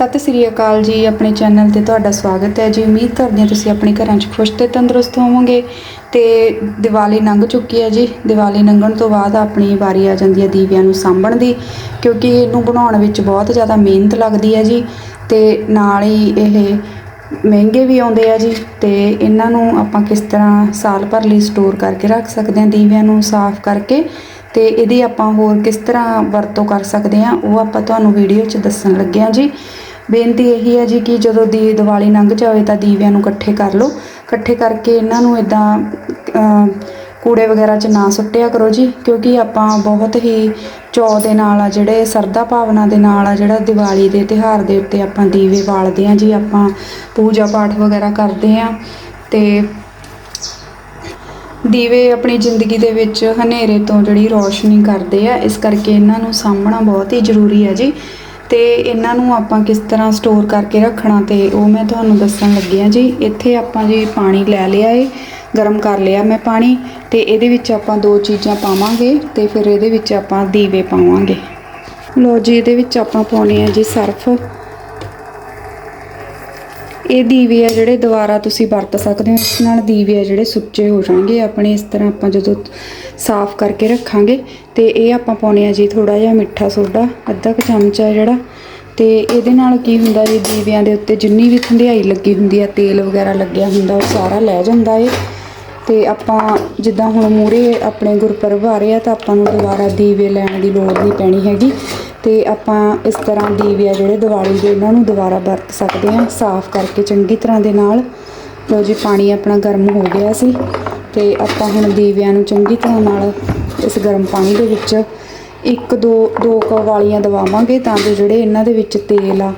ਸਤਿ ਸ੍ਰੀ ਅਕਾਲ ਜੀ, ਆਪਣੇ ਚੈਨਲ ਤੇ ਤੁਹਾਡਾ ਸਵਾਗਤ ਹੈ ਜੀ। ਉਮੀਦ ਕਰਦੇ ਹਾਂ ਤੁਸੀਂ ਆਪਣੇ ਘਰਾਂ 'ਚ ਖੁਸ਼ ਤੇ ਤੰਦਰੁਸਤ ਹੋਵੋਗੇ ਤੇ ਦੀਵਾਲੀ ਲੰਘ ਚੁੱਕੀ ਹੈ ਜੀ। ਦੀਵਾਲੀ ਲੰਘਣ ਤੋਂ ਬਾਅਦ ਆਪਣੀ ਵਾਰੀ ਆ ਜਾਂਦੀ ਹੈ ਦੀਵਿਆਂ ਨੂੰ ਸਾਂਭਣ ਦੀ, ਕਿਉਂਕਿ ਇਹਨੂੰ ਬਣਾਉਣ ਵਿੱਚ ਬਹੁਤ ਜ਼ਿਆਦਾ ਮਿਹਨਤ ਲੱਗਦੀ ਹੈ ਜੀ ਤੇ ਨਾਲ ਹੀ ਇਹ ਮਹਿੰਗੇ ਵੀ ਆਉਂਦੇ ਆ ਜੀ ਤੇ ਇਹਨਾਂ ਨੂੰ ਆਪਾਂ ਕਿਸ ਤਰ੍ਹਾਂ ਸਾਲ ਭਰ ਲਈ ਸਟੋਰ ਕਰਕੇ ਰੱਖ ਸਕਦੇ ਹਾਂ ਦੀਵਿਆਂ ਨੂੰ ਸਾਫ਼ ਕਰਕੇ ਤੇ ਇਹਦੀ ਆਪਾਂ ਹੋਰ ਕਿਸ ਤਰ੍ਹਾਂ ਵਰਤੋਂ ਕਰ ਸਕਦੇ ਹਾਂ ਉਹ ਆਪਾਂ ਤੁਹਾਨੂੰ ਵੀਡੀਓ 'ਚ ਦੱਸਣ ਲੱਗੇ ਹਾਂ ਜੀ। ਬੇਨਤੀ ਇਹੀ ਹੈ ਜੀ ਕਿ ਜਦੋਂ ਦੀ ਦੀਵਾਲੀ ਲੰਘ ਜਾਵੇ ਤਾਂ ਦੀਵਿਆਂ ਨੂੰ ਇਕੱਠੇ ਕਰ ਲਓ। ਇਕੱਠੇ ਕਰਕੇ ਇਹਨਾਂ ਨੂੰ ਇਦਾਂ ਕੂੜੇ ਵਗੈਰਾ 'ਚ ਨਾ ਸੁੱਟਿਆ ਕਰੋ ਜੀ, ਕਿਉਂਕਿ ਆਪਾਂ ਬਹੁਤ ਹੀ ਚੌ ਦੇ ਨਾਲ ਆ, ਜਿਹੜੇ ਸਰਦਾ ਭਾਵਨਾ ਦੇ ਨਾਲ ਆ, ਜਿਹੜਾ ਦੀਵਾਲੀ ਦੇ ਤਿਉਹਾਰ ਦੇ ਉੱਤੇ ਆਪਾਂ ਦੀਵੇ ਬਾਲਦੇ ਆ ਜੀ, ਆਪਾਂ ਪੂਜਾ ਪਾਠ ਵਗੈਰਾ ਕਰਦੇ ਆ ਤੇ ਦੀਵੇ ਆਪਣੀ ਜ਼ਿੰਦਗੀ ਦੇ ਵਿੱਚ ਹਨੇਰੇ ਤੋਂ ਜਿਹੜੀ ਰੋਸ਼ਨੀ ਕਰਦੇ ਆ, ਇਸ ਕਰਕੇ ਇਹਨਾਂ ਨੂੰ ਸਾਂਭਣਾ ਬਹੁਤ ਹੀ ਜ਼ਰੂਰੀ ਹੈ ਜੀ। ਤੇ ਇਹਨਾਂ ਨੂੰ ਆਪਾਂ ਕਿਸ ਤਰ੍ਹਾਂ ਸਟੋਰ ਕਰਕੇ ਰੱਖਣਾ ਤੇ ਉਹ ਮੈਂ ਤੁਹਾਨੂੰ ਦੱਸਣ ਲੱਗੀ ਆ ਜੀ। ਇੱਥੇ ਆਪਾਂ ਜੀ ਪਾਣੀ ਲੈ ਲਿਆ ਏ, ਗਰਮ ਕਰ ਲਿਆ ਮੈਂ ਪਾਣੀ ਤੇ ਇਹਦੇ ਵਿੱਚ ਆਪਾਂ ਦੋ ਚੀਜ਼ਾਂ ਪਾਵਾਂਗੇ ਤੇ ਫਿਰ ਇਹਦੇ ਵਿੱਚ ਆਪਾਂ ਦੀਵੇ ਪਾਵਾਂਗੇ। ਲੋ ਜੀ, ਇਹਦੇ ਵਿੱਚ ਆਪਾਂ ਪਾਉਣੇ ਆ ਜੀ ਸਰਫ। ਇਹ ਦੀਵੇ ਆ ਜਿਹੜੇ ਦੁਬਾਰਾ ਤੁਸੀਂ ਵਰਤ ਸਕਦੇ ਹੋ, ਇਸ ਨਾਲ ਦੀਵੇ ਆ ਜਿਹੜੇ ਸੁੱਚੇ ਹੋ ਜਾਣਗੇ, ਆਪਣੇ ਇਸ ਤਰ੍ਹਾਂ ਆਪਾਂ ਜਦੋਂ ਸਾਫ਼ ਕਰਕੇ ਰੱਖਾਂਗੇ, ਤੇ ਇਹ ਆਪਾਂ ਪਾਉਣੇ ਆ ਜੀ ਥੋੜਾ ਜਿਹਾ ਮਿੱਠਾ ਸੋਡਾ, ਅੱਧਾ ਕੁ ਚਮਚਾ ਜਿਹੜਾ, ਤੇ ਇਹਦੇ ਨਾਲ ਕੀ ਹੁੰਦਾ ਜੀ, ਦੀਵਿਆਂ ਦੇ ਉੱਤੇ ਜਿੰਨੀ ਵੀ ਧੰਦਿਆਈ ਲੱਗੀ ਹੁੰਦੀ ਆ, ਤੇਲ ਵਗੈਰਾ ਲੱਗਿਆ ਹੁੰਦਾ, ਉਹ ਸਾਰਾ ਲੈ ਜਾਂਦਾ ਏ ਤੇ ਆਪਾਂ ਜਿੱਦਾਂ ਹੁਣ ਮੂਰੇ ਆਪਣੇ ਗੁਰਪੁਰਬ ਆ ਰਹੇ ਆ, ਤਾਂ ਆਪਾਂ ਨੂੰ ਦੁਬਾਰਾ ਦੀਵੇ ਲੈਣ ਦੀ ਲੋੜ ਨਹੀਂ ਪੈਣੀ ਹੈਗੀ। ਤੇ ਆਪਾਂ ਇਸ ਤਰ੍ਹਾਂ ਦੀਵੇ ਆ ਜਿਹੜੇ ਦੀਵਾਲੀ ਦੇ, ਇਹਨਾਂ ਨੂੰ ਦੁਬਾਰਾ ਵਰਤ ਸਕਦੇ ਹਾਂ, ਸਾਫ਼ ਕਰਕੇ ਚੰਗੀ ਤਰ੍ਹਾਂ ਦੇ ਨਾਲ। ਲੋ ਜੀ, ਪਾਣੀ ਆਪਣਾ ਗਰਮ ਹੋ ਗਿਆ ਸੀ ਤੇ ਆਪਾਂ ਹੁਣ ਦੀਵਿਆਂ ਨੂੰ ਚੰਗੀ ਤਰ੍ਹਾਂ ਨਾਲ ਇਸ ਗਰਮ ਪਾਣੀ ਦੇ ਵਿੱਚ ਇੱਕ, ਦੋ ਦੋ ਕ ਵਾਲੀਆਂ ਦਵਾਵਾਂਗੇ ਤਾਂ ਜੋ ਜਿਹੜੇ ਇਹਨਾਂ ਦੇ ਵਿੱਚ ਤੇਲ ਆ,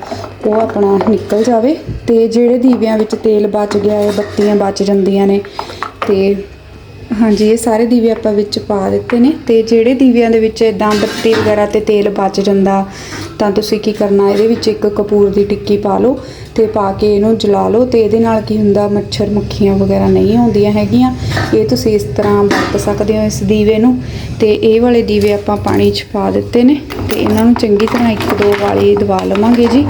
ਉਹ ਆਪਣਾ ਨਿਕਲ ਜਾਵੇ। ਤੇ ਜਿਹੜੇ ਦੀਵਿਆਂ ਵਿੱਚ ਤੇਲ ਬਚ ਗਿਆ ਹੈ, ਬੱਤੀਆਂ ਬਚ ਜਾਂਦੀਆਂ ਨੇ, ਤੇ ਹਾਂਜੀ, ਇਹ ਸਾਰੇ ਦੀਵੇ ਆਪਾਂ ਵਿੱਚ ਪਾ ਦਿੱਤੇ ਨੇ ਤੇ ਜਿਹੜੇ ਦੀਵਿਆਂ ਦੇ ਵਿੱਚ ਇਦਾਂ ਬੱਤੀ ਵਗੈਰਾ ਤੇ ਤੇਲ ਬਚ ਜਾਂਦਾ, ਤਾਂ ਤੁਸੀਂ ਕੀ ਕਰਨਾ, ਇਹਦੇ ਵਿੱਚ ਇੱਕ ਕਪੂਰ ਦੀ ਟਿੱਕੀ ਪਾ ਲਓ ਤੇ ਪਾ ਕੇ ਇਹਨੂੰ ਜਲਾ ਲਓ ਤੇ ਇਹਦੇ ਨਾਲ ਕੀ ਹੁੰਦਾ, ਮੱਛਰ ਮੱਖੀਆਂ ਵਗੈਰਾ ਨਹੀਂ ਆਉਂਦੀਆਂ ਹੈਗੀਆਂ। ਇਹ ਤੁਸੀਂ ਇਸ ਤਰ੍ਹਾਂ ਵਰਤ ਸਕਦੇ ਹੋ ਇਸ ਦੀਵੇ ਨੂੰ ਤੇ ਇਹ ਵਾਲੇ ਦੀਵੇ ਆਪਾਂ ਪਾਣੀ 'ਚ ਪਾ ਦਿੱਤੇ ਨੇ ਤੇ ਇਹਨਾਂ ਨੂੰ ਚੰਗੀ ਤਰ੍ਹਾਂ ਇੱਕ ਦੋ ਵਾਲੀ ਦਵਾ ਲਵਾਂਗੇ ਜੀ।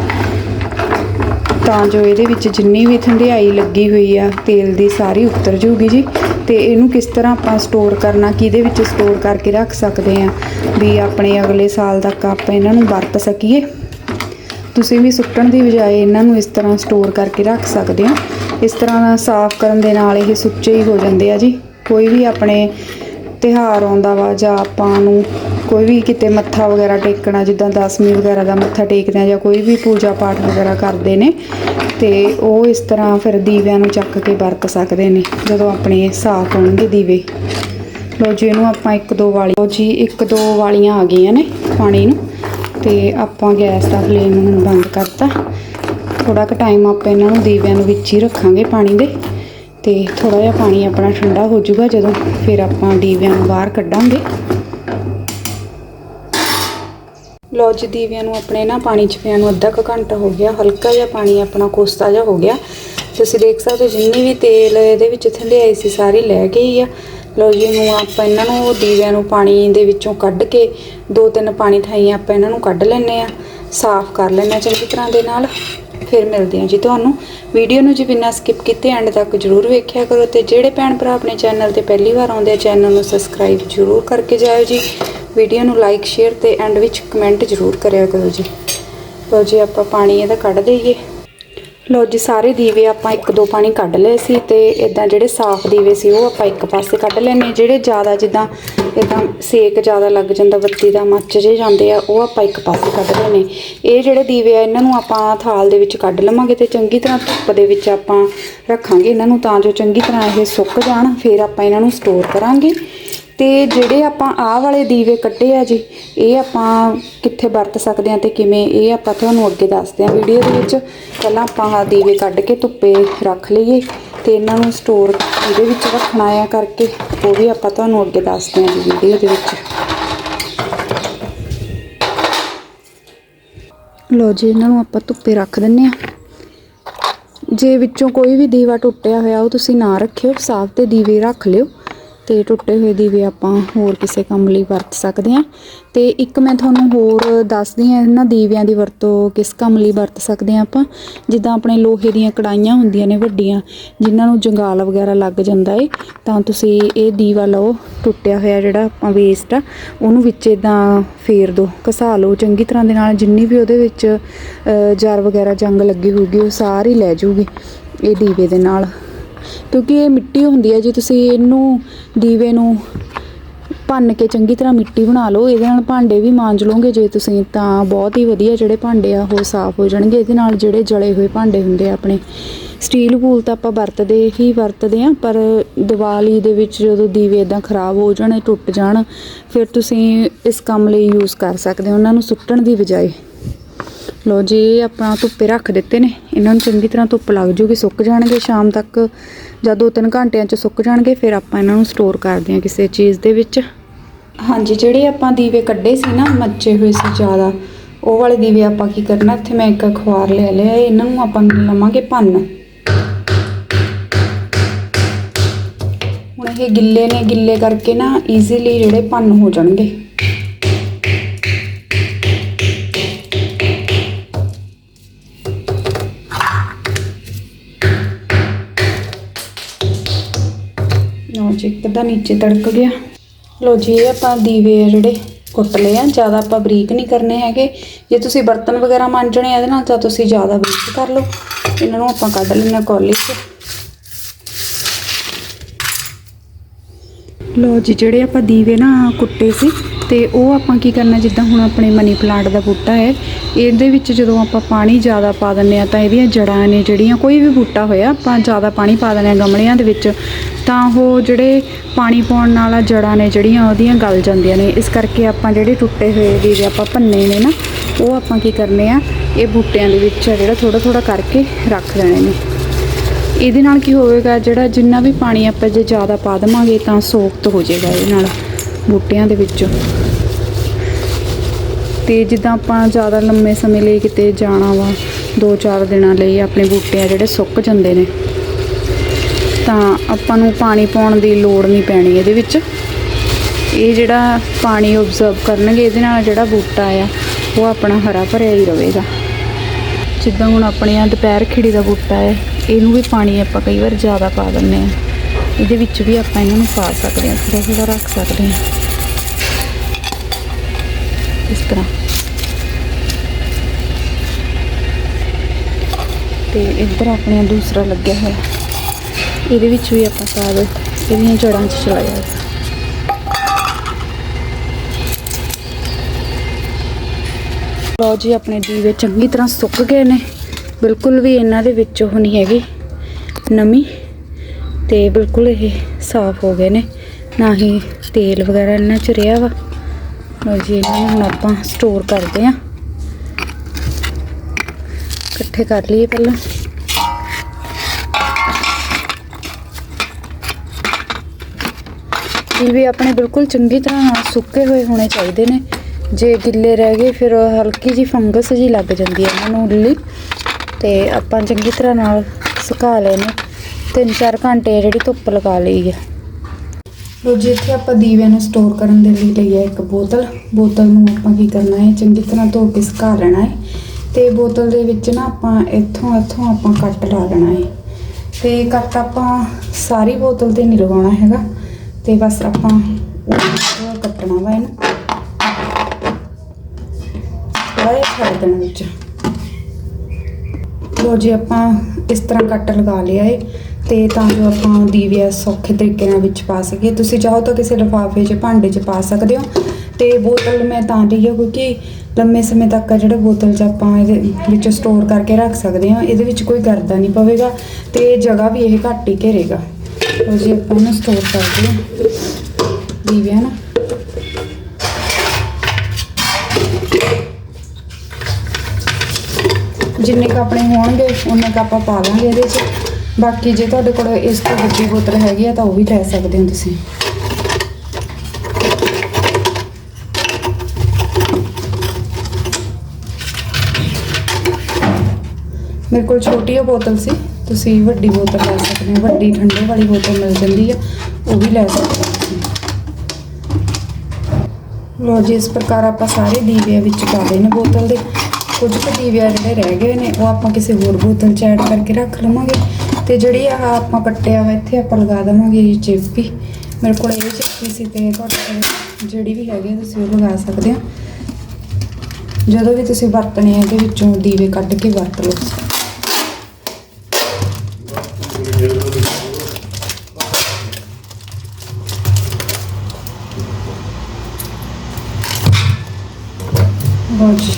ਤਾਂ ਜੋ ਇਹਦੇ ਵਿੱਚ ਜਿੰਨੀ ਵੀ ਠੰਡਿਆਈ ਲੱਗੀ ਹੋਈ ਆ, ਤੇਲ ਦੀ ਸਾਰੀ ਉਤਰ ਜੂਗੀ ਜੀ। ਤੇ ਇਹਨੂੰ ਕਿਸ ਤਰ੍ਹਾਂ ਆਪਾਂ ਸਟੋਰ ਕਰਨਾ, ਕਿਹਦੇ ਵਿੱਚ ਸਟੋਰ ਕਰਕੇ ਰੱਖ ਸਕਦੇ ਆ ਵੀ ਆਪਣੇ ਅਗਲੇ ਸਾਲ ਤੱਕ ਆਪਾਂ ਇਹਨਾਂ ਨੂੰ ਵਰਤ ਸਕੀਏ। ਤੁਸੀਂ ਵੀ ਸੁੱਟਣ ਦੀ ਬਜਾਏ ਇਹਨਾਂ ਨੂੰ ਇਸ ਤਰ੍ਹਾਂ ਸਟੋਰ ਕਰਕੇ ਰੱਖ ਸਕਦੇ ਹੋ। ਇਸ ਤਰ੍ਹਾਂ ਸਾਫ਼ ਕਰਨ ਦੇ ਨਾਲ ਇਹ ਸੁੱਚੇ ਹੀ ਹੋ ਜਾਂਦੇ ਆ ਜੀ। ਕੋਈ ਵੀ ਆਪਣੇ ਤਿਉਹਾਰ ਆਉਂਦਾ ਵਾ ਜਾਂ ਆਪਾਂ ਨੂੰ ਕੋਈ ਵੀ ਕਿਤੇ ਮੱਥਾ ਵਗੈਰਾ ਟੇਕਣਾ, ਜਿੱਦਾਂ ਦਸਵੀਂ ਵਗੈਰਾ ਦਾ ਮੱਥਾ ਟੇਕਦੇ ਆ ਜਾਂ ਕੋਈ ਵੀ ਪੂਜਾ ਪਾਠ ਵਗੈਰਾ ਕਰਦੇ ਨੇ ਤੇ ਉਹ ਇਸ ਤਰ੍ਹਾਂ ਫਿਰ ਦੀਵਿਆਂ ਨੂੰ ਚੱਕ ਕੇ ਵਰਤ ਸਕਦੇ ਨੇ, ਜਦੋਂ ਆਪਣੇ ਸਾਫ਼ ਹੋਣਗੇ ਦੀਵੇ। ਲੋ ਜੀ, ਇਹਨੂੰ ਆਪਾਂ ਇੱਕ ਦੋ ਵਾਲੀ ਲੋ ਜੀ, ਇੱਕ ਦੋ ਵਾਲੀਆਂ ਆ ਗਈਆਂ ਨੇ ਪਾਣੀ ਨੂੰ, ਤੇ ਆਪਾਂ ਗੈਸ ਦਾ ਫਲੇਮ ਹੁਣ ਬੰਦ ਕਰਤਾ। ਥੋੜਾ ਕੁ ਟਾਈਮ ਆਪਾਂ ਇਹਨਾਂ ਨੂੰ ਦੀਵਿਆਂ ਨੂੰ ਵਿੱਚ ਹੀ ਰੱਖਾਂਗੇ ਪਾਣੀ ਦੇ, ਤੇ ਥੋੜਾ ਜਿਹਾ ਪਾਣੀ ਆਪਣਾ ਠੰਡਾ ਹੋ ਜਾਊਗਾ ਜਦੋਂ ਫਿਰ ਆਪਾਂ ਦੀਵਿਆਂ ਨੂੰ ਬਾਹਰ ਕੱਢਾਂਗੇ। ਲੋ ਜੀ, ਦੀਵਿਆਂ ਨੂੰ ਆਪਣੇ ਨਾ ਪਾਣੀ ਚ ਪਿਆ ਨੂੰ ਅੱਧਾ ਕੁ ਘੰਟਾ ਹੋ ਗਿਆ, ਹਲਕਾ ਜਿਹਾ ਪਾਣੀ ਆਪਣਾ ਕੋਸਤਾ ਜਿਹਾ ਹੋ ਗਿਆ। ਤੁਸੀਂ ਦੇਖ ਸਕਦੇ ਹੋ ਜਿੰਨੀ ਵੀ ਤੇਲ ਇਹਦੇ ਵਿੱਚ ਥੰਡਿਆਈ ਸੀ, ਸਾਰੀ ਲੈ ਗਈ ਆ। ਲੋ ਜੀ ਨੂੰ ਆਪਾਂ ਇਹਨਾਂ ਨੂੰ ਦੀਵਿਆਂ ਨੂੰ ਪਾਣੀ ਦੇ ਵਿੱਚੋਂ ਕੱਢ ਕੇ ਦੋ ਤਿੰਨ ਪਾਣੀ ਥਾਈਆਂ ਆਪਾਂ ਇਹਨਾਂ ਨੂੰ ਕੱਢ ਲੈਣੇ ਆ ਸਾਫ਼ ਕਰ ਲੈਣੇ ਆ ਚੰਗੀ ਤਰ੍ਹਾਂ ਦੇ ਨਾਲ। ਫਿਰ ਮਿਲਦੇ ਹਾਂ ਜੀ ਤੁਹਾਨੂੰ। ਵੀਡੀਓ ਨੂੰ ਜੀ ਬਿਨਾਂ ਸਕਿਪ ਕੀਤੇ ਐਂਡ ਤੱਕ ਜਰੂਰ ਵੇਖਿਆ ਕਰੋ ਤੇ ਜਿਹੜੇ ਭੈਣ ਭਰਾ ਆਪਣੇ ਚੈਨਲ ਤੇ ਪਹਿਲੀ ਵਾਰ ਆਉਂਦੇ ਆ, ਚੈਨਲ ਨੂੰ ਸਬਸਕ੍ਰਾਈਬ ਜਰੂਰ ਕਰਕੇ ਜਾਇਓ ਜੀ। ਵੀਡੀਓ ਨੂੰ ਲਾਈਕ ਸ਼ੇਅਰ ਤੇ ਐਂਡ ਵਿੱਚ ਕਮੈਂਟ ਜਰੂਰ ਕਰਿਆ ਕਰੋ ਜੀ। ਲੋ ਜੀ, ਆਪਾਂ ਪਾਣੀ ਇਹਦਾ ਕੱਢ ਦਈਏ। ਲੋ ਜੀ, ਸਾਰੇ ਦੀਵੇ ਆਪਾਂ ਇੱਕ ਦੋ ਪਾਣੀ ਕੱਢ ਲਏ ਸੀ ਤੇ ਇਦਾਂ ਜਿਹੜੇ ਸਾਫ਼ ਦੀਵੇ ਸੀ ਉਹ ਆਪਾਂ ਇੱਕ ਪਾਸੇ ਕੱਢ ਲੈਣੇ ਜਿਹੜੇ ਜ਼ਿਆਦਾ ਜਿੱਦਾਂ ਇਦਾਂ ਸੇਕ ਜ਼ਿਆਦਾ ਲੱਗ ਜਾਂਦਾ, ਬੱਤੀ ਦਾ ਮੱਚ ਜੇ ਜਾਂਦੇ ਆ, ਉਹ ਆਪਾਂ ਇੱਕ ਪਾਸੇ ਕੱਢ ਲੈਣੇ ਇਹ ਜਿਹੜੇ ਦੀਵੇ ਆ, ਇਹਨਾਂ ਨੂੰ ਆਪਾਂ ਥਾਲ ਦੇ ਵਿੱਚ ਕੱਢ ਲਵਾਂਗੇ ਤੇ ਚੰਗੀ ਤਰ੍ਹਾਂ ਧੁੱਪ ਦੇ ਵਿੱਚ ਆਪਾਂ ਰੱਖਾਂਗੇ ਇਹਨਾਂ ਨੂੰ ਤਾਂ ਜੋ ਚੰਗੀ ਤਰ੍ਹਾਂ ਇਹ ਸੁੱਕ ਜਾਣ, ਫਿਰ ਆਪਾਂ ਇਹਨਾਂ ਨੂੰ ਸਟੋਰ ਕਰਾਂਗੇ। ਤੇ ਜਿਹੜੇ ਆਪਾਂ ਆਹ ਵਾਲੇ ਦੀਵੇ ਕੱਢੇ ਆ ਜੀ, ਇਹ ਆਪਾਂ ਕਿੱਥੇ ਵਰਤ ਸਕਦੇ ਆ ਤੇ ਕਿਵੇਂ, ਇਹ ਆਪਾਂ ਤੁਹਾਨੂੰ ਅੱਗੇ ਦੱਸਦੇ ਆ ਵੀਡੀਓ ਦੇ ਵਿੱਚ। ਪਹਿਲਾਂ ਆਪਾਂ ਆਹ ਦੀਵੇ ਕੱਢ ਕੇ ਧੁੱਪੇ ਰੱਖ ਲਈਏ ਤੇ ਇਹਨਾਂ ਨੂੰ ਸਟੋਰ ਇਹਦੇ ਵਿੱਚ ਰੱਖਣਾ ਆ ਕਰਕੇ, ਉਹ ਵੀ ਆਪਾਂ ਤੁਹਾਨੂੰ ਅੱਗੇ ਦੱਸਦੇ ਆ ਜੀ ਵੀਡੀਓ ਦੇ ਵਿੱਚ। ਲੋ ਜੀ, ਇਹਨਾਂ ਨੂੰ ਆਪਾਂ ਧੁੱਪੇ ਰੱਖ ਦਿੰਨੇ ਆ। ਜੇ ਵਿੱਚੋਂ ਕੋਈ ਵੀ ਦੀਵਾ ਟੁੱਟਿਆ ਹੋਇਆ ਉਹ ਤੁਸੀਂ ਨਾ ਰੱਖਿਓ, ਸਾਫ਼ ਤੇ ਦੀਵੇ ਰੱਖ ਲਿਓ। ਤੇ ਟੁੱਟੇ ਹੋਏ ਦੀਵੇ ਆਪਾਂ ਹੋਰ ਕਿਸੇ ਕੰਮ ਲਈ ਵਰਤ ਸਕਦੇ ਹਾਂ। ਤੇ ਇੱਕ ਮੈਂ ਤੁਹਾਨੂੰ ਹੋਰ ਦੱਸਦੀ ਹਾਂ ਇਹਨਾਂ ਦੀਵਿਆਂ ਦੀ ਵਰਤੋਂ ਕਿਸ ਕੰਮ ਲਈ ਵਰਤ ਸਕਦੇ ਹਾਂ ਆਪਾਂ? ਜਿੱਦਾਂ ਆਪਣੇ ਲੋਹੇ ਦੀਆਂ ਕੜਾਈਆਂ ਹੁੰਦੀਆਂ ਨੇ ਵੱਡੀਆਂ ਜਿਨ੍ਹਾਂ ਨੂੰ ਜੰਗਾਲ ਵਗੈਰਾ ਲੱਗ ਜਾਂਦਾ ਏ ਤਾਂ ਤੁਸੀਂ ਇਹ ਦੀਵਾ ਲਓ ਟੁੱਟਿਆ ਹੋਇਆ ਜਿਹੜਾ ਆਪਾਂ ਵੇਸਟ ਆ ਉਹਨੂੰ ਵਿੱਚ ਇਦਾਂ ਫੇਰ ਦਿਓ ਘਸਾ ਲਓ ਚੰਗੀ ਤਰ੍ਹਾਂ ਦੇ ਨਾਲ ਜਿੰਨੀ ਵੀ ਉਹਦੇ ਵਿੱਚ ਅ, ਜਰ ਵਗੈਰਾ ਜੰਗ ਲੱਗੀ ਹੋਊਗੀ ਉਹ ਸਾਰੀ ਲੈ ਜਾਊਗੀ ਇਹ ਦੀਵੇ ਦੇ ਨਾਲ। ਕਿਉਂਕਿ ਇਹ ਮਿੱਟੀ ਹੁੰਦੀ ਹੈ, ਜੇ ਤੁਸੀਂ ਇਹਨੂੰ ਦੀਵੇ ਨੂੰ ਭੰਨ ਕੇ ਚੰਗੀ ਤਰ੍ਹਾਂ ਮਿੱਟੀ ਬਣਾ ਲਓ, ਇਹਦੇ ਨਾਲ ਭਾਂਡੇ ਵੀ ਮਾਂਜ ਲਓਗੇ ਜੇ ਤੁਸੀਂ, ਤਾਂ ਬਹੁਤ ਹੀ ਵਧੀਆ ਜਿਹੜੇ ਭਾਂਡੇ ਆ ਉਹ ਸਾਫ਼ ਹੋ ਜਾਣਗੇ। ਇਹਦੇ ਨਾਲ ਜਿਹੜੇ ਜਲੇ ਹੋਏ ਭਾਂਡੇ ਹੁੰਦੇ ਆ ਆਪਣੇ, ਸਟੀਲ ਬੂਲ ਤਾਂ ਆਪਾਂ ਵਰਤਦੇ ਹੀ ਵਰਤਦੇ ਆ ਪਰ ਦੀਵਾਲੀ ਦੇ ਵਿੱਚ ਜਦੋਂ ਦੀਵੇ ਇਦਾਂ ਖਰਾਬ ਹੋ ਜਾਣ ਟੁੱਟ ਜਾਣ, ਫਿਰ ਤੁਸੀਂ ਇਸ ਕੰਮ ਲਈ ਯੂਜ਼ ਕਰ ਸਕਦੇ ਹੋ, ਉਹਨਾਂ ਨੂੰ ਸੁੱਟਣ ਦੀ ਬਜਾਏ। ਲੋ ਜੀ ਆਪਾਂ ਧੁੱਪੇ ਰੱਖ ਦਿੱਤੇ ਨੇ। ਇਹਨਾਂ ਨੂੰ ਚੰਗੀ ਤਰ੍ਹਾਂ ਧੁੱਪ ਲੱਗ ਜੂਗੀ, ਸੁੱਕ ਜਾਣਗੇ ਸ਼ਾਮ ਤੱਕ। ਜਾਂ ਦੋ ਤਿੰਨ ਘੰਟਿਆਂ 'ਚ ਸੁੱਕ ਜਾਣਗੇ, ਫਿਰ ਆਪਾਂ ਇਹਨਾਂ ਨੂੰ ਸਟੋਰ ਕਰਦੇ ਹਾਂ ਕਿਸੇ ਚੀਜ਼ ਦੇ ਵਿੱਚ। ਹਾਂਜੀ, ਜਿਹੜੇ ਆਪਾਂ ਦੀਵੇ ਕੱਢੇ ਸੀ ਨਾ, ਮੱਚੇ ਹੋਏ ਸੀ ਜ਼ਿਆਦਾ, ਉਹ ਵਾਲੇ ਦੀਵੇ ਆਪਾਂ ਕੀ ਕਰਨਾ, ਇੱਥੇ ਮੈਂ ਇੱਕ ਅਖਬਾਰ ਲੈ ਲਿਆ, ਇਹਨਾਂ ਨੂੰ ਆਪਾਂ ਲਵਾਂਗੇ ਭੰਨ। ਹੁਣ ਇਹ ਗਿੱਲੇ ਨੇ, ਗਿੱਲੇ ਕਰਕੇ ਨਾ ਈਜ਼ੀਲੀ ਜਿਹੜੇ ਭੰਨ ਹੋ ਜਾਣਗੇ। ਲਓ ਨੀਚੇ ਤੜਕ ਗਿਆ। ਲਓ ਜੀ, ਇਹ ਆਪਾਂ ਦੀਵੇ ਆ ਜਿਹੜੇ, ਕੁੱਟ ਲਏ ਆ। ਜ਼ਿਆਦਾ ਆਪਾਂ ਬਰੀਕ ਨਹੀਂ ਕਰਨੇ ਹੈਗੇ। ਜੇ ਤੁਸੀਂ ਬਰਤਨ ਵਗੈਰਾ ਮਾਂਜਣੇ ਇਹਦੇ ਨਾਲ, ਤਾਂ ਤੁਸੀਂ ਜ਼ਿਆਦਾ ਬਰੀਕ ਕਰ ਲਓ। ਇਹਨਾਂ ਨੂੰ ਆਪਾਂ ਕੱਢ ਲੈਣਾ ਕੌਲੀ 'ਚ। ਲੋ ਜੀ, ਜਿਹੜੇ ਆਪਾਂ ਦੀਵੇ ਨਾ ਕੁੱਟੇ ਸੀ ਤੇ ਉਹ ਆਪਾਂ ਕੀ ਕਰਨਾ, ਜਿੱਦਾਂ ਹੁਣ ਆਪਣੇ ਮਨੀ ਪਲਾਂਟ ਦਾ ਬੂਟਾ ਹੈ, ਇਹਦੇ ਵਿੱਚ ਜਦੋਂ ਆਪਾਂ ਪਾਣੀ ਜ਼ਿਆਦਾ ਪਾ ਦਿੰਨੇ ਆ ਤਾਂ ਇਹਦੀਆਂ ਜੜਾਂ ਨੇ ਜਿਹੜੀਆਂ ਕੋਈ ਵੀ ਬੂਟਾ ਹੋਇਆ, ਆਪਾਂ ਜ਼ਿਆਦਾ ਪਾਣੀ ਪਾ ਦਿੰਨੇ ਆ ਗਮਲਿਆਂ ਦੇ ਵਿੱਚ, ਤਾਂ ਉਹ ਜਿਹੜੇ ਪਾਣੀ ਪਾਉਣ ਨਾਲ ਆ ਜੜਾਂ ਨੇ ਜਿਹੜੀਆਂ ਉਹਦੀਆਂ ਗਲ ਜਾਂਦੀਆਂ ਨੇ। ਇਸ ਕਰਕੇ ਆਪਾਂ ਜਿਹੜੇ ਟੁੱਟੇ ਹੋਏ ਦੀਵੇ ਆਪਾਂ ਭੰਨੇ ਨੇ ਨਾ, ਉਹ ਆਪਾਂ ਕੀ ਕਰਨੇ ਆ, ਇਹ ਬੂਟਿਆਂ ਦੇ ਵਿੱਚ ਆ ਜਿਹੜਾ ਥੋੜਾ ਥੋੜਾ ਕਰਕੇ ਰੱਖ ਲੈਣੇ ਨੇ। ਇਹਦੇ ਨਾਲ ਕੀ ਹੋਵੇਗਾ, ਜਿਹੜਾ ਜਿੰਨਾ ਵੀ ਪਾਣੀ ਆਪਾਂ ਜੇ ਜ਼ਿਆਦਾ ਪਾ ਦੇਵਾਂਗੇ, ਤਾਂ ਸੋਖਤ ਹੋ ਜਾਏਗਾ ਇਹਦੇ ਨਾਲ। ਬੂਟਿਆਂ ਦੇ ਵਿੱਚੋਂ। ਤੇ ਜਿੱਦਾਂ ਆਪਾਂ ਜ਼ਿਆਦਾ ਲੰਮੇ ਸਮੇਂ ਲਈ ਕਿਤੇ ਜਾਣਾ ਵਾ 2-4 ਦਿਨਾਂ ਲਈ ਆਪਣੇ ਬੂਟੇ ਆ ਜਿਹੜੇ ਸੁੱਕ ਜਾਂਦੇ ਨੇ। ਤਾਂ ਆਪਾਂ ਨੂੰ ਪਾਣੀ ਪਾਉਣ ਦੀ ਲੋੜ ਨਹੀਂ ਪੈਣੀ ਇਹਦੇ ਵਿੱਚ। ਇਹ ਜਿਹੜਾ ਪਾਣੀ ਆਬਜ਼ਰਵ ਕਰਨਗੇ, ਇਹਦੇ ਨਾਲ ਜਿਹੜਾ ਬੂਟਾ ਆ, ਉਹ ਆਪਣਾ ਹਰਾ ਭਰਿਆ ਹੀ ਰਹੇਗਾ। ਜਿੱਦਾਂ ਹੁਣ ਆਪਣੇ ਆ ਦੁਪਹਿਰ ਖਿੜੀ ਦਾ ਬੂਟਾ ਹੈ ਇਹਨੂੰ ਵੀ ਪਾਣੀ ਆਪਾਂ ਕਈ ਵਾਰ ਜ਼ਿਆਦਾ ਪਾ ਦਿੰਨੇ ਆ। ਇਹਦੇ ਵਿੱਚ ਵੀ ਆਪਾਂ ਇਹਨਾਂ ਨੂੰ ਪਾ ਸਕਦੇ ਹਾਂ ਥੋੜਾ ਥੋੜਾ ਰੱਖ ਸਕਦੇ ਹਾਂ। ਇਸ ਤਰ੍ਹਾਂ। ਤੇ ਇੱਧਰ ਆਪਣੇ ਦੂਸਰਾ ਲੱਗਿਆ ਹੋਇਆ। ਇਹਦੇ ਵਿੱਚ ਵੀ ਆਪਾਂ ਸਾਗ ਇਹਦੀਆਂ ਜੜਾਂ 'ਚ ਚਲਾ ਜਾਏਗਾ ਲਓ ਜੀ, ਆਪਣੇ ਦੀਵੇ ਚੰਗੀ ਤਰ੍ਹਾਂ ਸੁੱਕ ਗਏ ਨੇ। ਬਿਲਕੁਲ ਵੀ ਇਹਨਾਂ ਦੇ ਵਿੱਚ ਉਹ ਨਹੀਂ ਹੈਗੀ। ਨਮੀ। ਤੇ ਬਿਲਕੁਲ ਇਹ ਸਾਫ਼ ਹੋ ਗਏ ਨੇ। ਨਾ ਹੀ ਤੇਲ ਵਗੈਰਾ ਇਹਨਾਂ ਚ ਰਿਹਾ ਵਾ। ਲਓ ਜੀ, ਇਹਨਾਂ ਨੂੰ ਹੁਣ ਆਪਾਂ ਸਟੋਰ ਕਰਦੇ ਆਂ ਇਕੱਠੇ ਕਰ ਲਈਏ ਪਹਿਲਾਂ। ਇਹ ਵੀ ਆਪਣੇ ਬਿਲਕੁਲ ਚੰਗੀ ਤਰ੍ਹਾਂ ਨਾਲ ਸੁੱਕੇ ਹੋਏ ਹੋਣੇ ਚਾਹੀਦੇ ਨੇ। ਜੇ ਗਿੱਲੇ ਰਹਿ ਗਏ, ਫਿਰ ਹਲਕੀ ਜੀ ਫੰਗਸ ਜੀ ਲੱਗ ਜਾਂਦੀ ਹੈ ਇਹਨਾਂ ਨੂੰ ਉੱਲੀ। ਤੇ ਆਪਾਂ ਚੰਗੀ ਤਰ੍ਹਾਂ ਨਾਲ ਸੁਕਾ ਲਏ ਨੇ 3-4 ਘੰਟੇ ਜਿਹੜੀ ਧੁੱਪ ਲਗਾ ਲਈ ਹੈ ਲੋ ਜੀ, ਇੱਥੇ ਆਪਾਂ ਦੀਵਿਆਂ ਨੂੰ ਸਟੋਰ ਕਰਨ ਦੇ ਲਈ ਲਈ ਹੈ ਇੱਕ ਬੋਤਲ। ਬੋਤਲ ਨੂੰ ਆਪਾਂ ਕੀ ਕਰਨਾ ਹੈ, ਚੰਗੀ ਤਰ੍ਹਾਂ ਧੋ ਕੇ ਸੁਕਾ ਲੈਣਾ ਹੈ। ਤੇ ਬੋਤਲ ਦੇ ਵਿੱਚ ਨਾ ਆਪਾਂ ਇੱਥੋਂ ਇੱਥੋਂ ਆਪਾਂ ਕੱਟ ਲਾ ਲੈਣਾ ਹੈ। ਤੇ ਕੱਟ ਆਪਾਂ ਸਾਰੀ ਬੋਤਲ ਤੇ ਨਹੀਂ ਲਗਾਉਣਾ ਹੈਗਾ। ਤੇ ਬਸ ਆਪਾਂ ਉਹ ਕੱਟਣਾ ਵਾ ਇਹਨੂੰ। ਥੋੜਾ ਜਿਹਾ ਛੱਡ ਦੇਣਾ ਵਿੱਚ। ਲੋ ਜੀ, ਆਪਾਂ ਇਸ ਤਰ੍ਹਾਂ ਕੱਟ ਲਗਾ ਲਿਆ ਏ ਤੇ ਤਾਂ ਜੋ ਆਪਾਂ ਦੀਵੇ ਸੌਖੇ ਤਰੀਕੇ ਨਾਲ ਵਿੱਚ ਪਾ ਸਕੀਏ। ਤੁਸੀਂ ਚਾਹੋ ਤਾਂ ਕਿਸੇ ਲਿਫਾਫੇ 'ਚ ਭਾਂਡੇ 'ਚ ਪਾ ਸਕਦੇ ਹੋ। ਤੇ ਬੋਤਲ ਮੈਂ ਤਾਂ ਲਈ ਆ ਕਿਉਂਕਿ ਲੰਮੇ ਸਮੇਂ ਤੱਕ ਆ ਜਿਹੜਾ ਬੋਤਲ 'ਚ ਆਪਾਂ ਇਹਦੇ ਵਿੱਚ ਸਟੋਰ ਕਰਕੇ ਰੱਖ ਸਕਦੇ ਹਾਂ। ਇਹਦੇ ਵਿੱਚ ਕੋਈ ਗਰਦਾ ਨਹੀਂ ਪਵੇਗਾ ਤੇ ਜਗ੍ਹਾ ਵੀ ਇਹ ਘੱਟ ਹੀ ਘੇਰੇਗਾ। ਲੋ ਜੀ, ਆਪਾਂ ਇਹਨੂੰ ਸਟੋਰ ਕਰਦੇ ਹਾਂ ਦੀਵੇ ਨਾ? ਜਿੰਨੇ ਕ ਆਪਣੇ ਹੋਣਗੇ, ਉਨੇ ਕ ਆਪਾਂ ਪਾ ਲਾਂਗੇ ਇਹਦੇ 'ਚ। ਬਾਕੀ ਜੇ ਤੁਹਾਡੇ ਕੋਲ ਇਸ ਤੋਂ ਵੱਡੀ ਬੋਤਲ ਹੈਗੀ ਆ ਤਾਂ ਉਹ ਵੀ ਲੈ ਸਕਦੇ ਹੋ ਤੁਸੀਂ। ਮੇਰੇ ਕੋਲ ਛੋਟੀ ਜਿਹੀ ਬੋਤਲ ਸੀ, ਤੁਸੀਂ ਵੱਡੀ ਬੋਤਲ ਲੈ ਸਕਦੇ ਹੋ। ਵੱਡੀ ਠੰਡੇ ਵਾਲੀ ਬੋਤਲ ਮਿਲ ਜਾਂਦੀ ਆ, ਉਹ ਵੀ ਲੈ ਸਕਦੇ ਹੋ ਤੁਸੀਂ। ਲੋ ਜੀ, ਇਸ ਪ੍ਰਕਾਰ ਆਪਾਂ ਸਾਰੇ ਦੀਵੇ ਵਿੱਚ ਪਾ ਲਏ ਨੇ ਬੋਤਲ ਦੇ। ਕੁਝ ਕੁ ਦੀਵੇ ਜਿਹੜੇ ਰਹਿ ਗਏ ਨੇ, ਉਹ ਆਪਾਂ ਕਿਸੇ ਹੋਰ ਬੋਤਲ 'ਚ ਐਡ ਕਰਕੇ ਰੱਖ ਲਵਾਂਗੇ। ਤੇ ਜਿਹੜੀ ਆ ਆਪਾਂ ਕੱਟਿਆ ਵਾ ਇੱਥੇ ਆਪਾਂ ਲਗਾ ਦੇਵਾਂਗੇ ਇਹ ਚਿੱਪੀ ਮੇਰੇ ਕੋਲ ਇਹ ਚਿੱਪੀ ਸੀ ਤੇ ਤੁਹਾਡੇ ਕੋਲ ਜਿਹੜੀ ਵੀ ਹੈਗੀ ਆ ਤੁਸੀਂ ਉਹ ਲਗਾ ਸਕਦੇ ਹੋ ਜਦੋਂ ਵੀ ਤੁਸੀਂ ਵਰਤਣੇ ਆ ਇਹਦੇ ਵਿੱਚੋਂ ਦੀਵੇ ਕੱਢ ਕੇ ਵਰਤ ਲਓ। ਲਓ ਜੀ।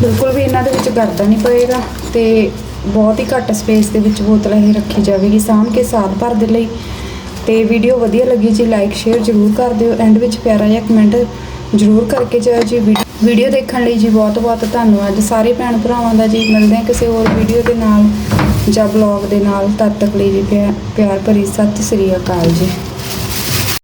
ਬਿਲਕੁਲ ਵੀ ਇਹਨਾਂ ਦੇ ਵਿੱਚ ਗਰਦਾ ਨਹੀਂ ਪਏਗਾ ਤੇ ਬਹੁਤ ਹੀ ਘੱਟ ਸਪੇਸ ਦੇ ਵਿੱਚ ਬੋਤਲ ਇਹ ਰੱਖੀ ਜਾਵੇਗੀ ਸਾਂਭ ਕੇ ਸਾਥ ਭਰ ਦੇ ਲਈ। ਤੇ ਵੀਡੀਓ ਵਧੀਆ ਲੱਗੀ ਜੀ ਲਾਈਕ ਸ਼ੇਅਰ ਜ਼ਰੂਰ ਕਰ ਦਿਓ। ਐਂਡ ਵਿੱਚ ਪਿਆਰਾ ਜਿਹਾ ਕਮੈਂਟ ਜ਼ਰੂਰ ਕਰਕੇ ਜਾਇਓ ਜੀ। ਵੀਡੀਓ ਦੇਖਣ ਲਈ ਜੀ ਬਹੁਤ ਬਹੁਤ ਧੰਨਵਾਦ ਸਾਰੇ ਭੈਣ ਭਰਾਵਾਂ ਦਾ ਜੀ। ਮਿਲਦੇ ਹਾਂ ਕਿਸੇ ਹੋਰ ਵੀਡੀਓ ਦੇ ਨਾਲ ਜਾਂ ਬਲੌਗ ਦੇ ਨਾਲ। ਤਦ ਤੱਕ ਲਈ ਜੀ ਪਿਆ- ਪਿਆਰ ਭਰੀ ਸਤਿ ਸ੍ਰੀ ਅਕਾਲ ਜੀ।